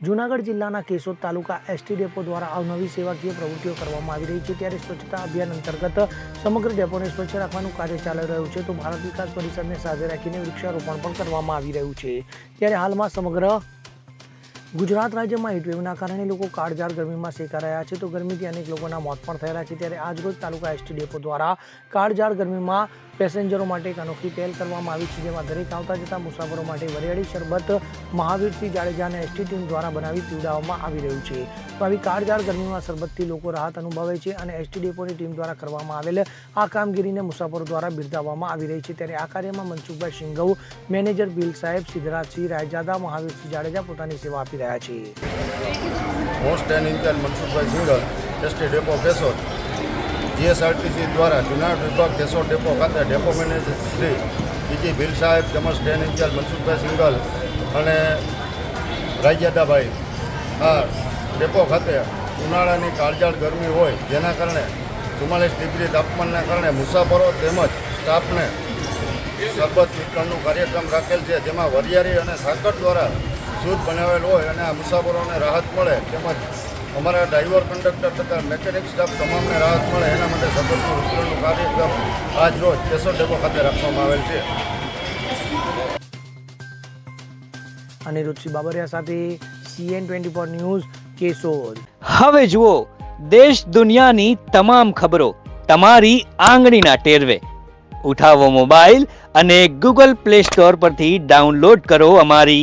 જૂનાગઢ જિલ્લાના કેશોદ તાલુકા ST depot દ્વારા અવનવી સેવાકીય પ્રવૃત્તિઓ કરવામાં આવી રહી છે. ત્યારે સ્વચ્છતા અભિયાન અંતર્ગત સમગ્ર ડેપોને સ્વચ્છ રાખવાનું કાર્ય ચાલી રહ્યું છે. તો ભારત વિકાસ પરિષદને સાથે રાખીને વૃક્ષારોપણ પણ કરવામાં આવી રહ્યું છે. ત્યારે હાલમાં સમગ્ર ગુજરાત રાજ્યમાં હીટવેવના કારણે લોકો કાળઝાળ ગરમીમાં શેકા રહ્યા છે. તો ગરમીથી અનેક લોકોના મોત પણ થયેલા છે. ત્યારે આજરોજ તાલુકા એસટી ડેપો દ્વારા કાળઝાળ ગરમીમાં પેસેન્જરો માટે એક અનોખી પહેલ કરવામાં આવી છે, જેમાં દરેક આવતા જતા મુસાફરો માટે વરિયાળી શરબત મહાવીરસિંહ જાડેજા અને એસટી ટીમ દ્વારા બનાવી પીવડાવવામાં આવી રહ્યું છે. તો આવી કાળઝાળ ગરમીમાં શરબતથી લોકો રાહત અનુભવે છે અને એસટી ડેપોની ટીમ દ્વારા કરવામાં આવેલ આ કામગીરીને મુસાફરો દ્વારા બિરદાવવામાં આવી રહી છે. ત્યારે આ કાર્યમાં મનસુખભાઈ સિંઘવ, મેનેજર બિલ સાહેબ સિદ્ધરાજસિંહ રાયજાદા, મહાવીરસિંહ જાડેજા પોતાની સેવા આપી રહ્યા છીએ host and in-charge Mansukhbhai single ST depot Keshod GSRTC દ્વારા જુનાગઢ વિભાગ કેશોદ ડેપો ખાતે depot manager Shri B G Bhil સાહેબ તેમજ સ્ટેન્ડ ઇન્ચાર્જ મનસુખભાઈ સિંગલ અને રાજ્યાદાભાઈ આ ડેપો ખાતે ઉનાળાની કાળજાળ ગરમી હોય જેના કારણે ચુમ્માલીસ ડિગ્રી તાપમાનના કારણે મુસાફરો તેમજ સ્ટાફને સરબત વિતરણનું કાર્યક્રમ રાખેલ છે, જેમાં વરિયાળી અને સાકર દ્વારા શુદ્ધ બનાવેલ હોય અને આ મુસાફરોને રાહત મળે તેમજ અમારા ડ્રાઈવર કંડક્ટર તથા મેકેનિક સ્ટાફ તમામને રાહત મળે એના માટે શરબતનું વિતરણનું કાર્યક્રમ આજ રોજ ડેપો ખાતે રાખવામાં આવેલ છે. અનિરુદ્ધસિંહ બાબરિયા સાથે CN twenty four news Keshod. હવે જુઓ દેશ દુનિયાની તમામ ખબરો તમારી આંગળીના ટેરવે. ઉઠાવો મોબાઈલ અને ગૂગલ પ્લે સ્ટોર પરથી ડાઉનલોડ કરો અમારી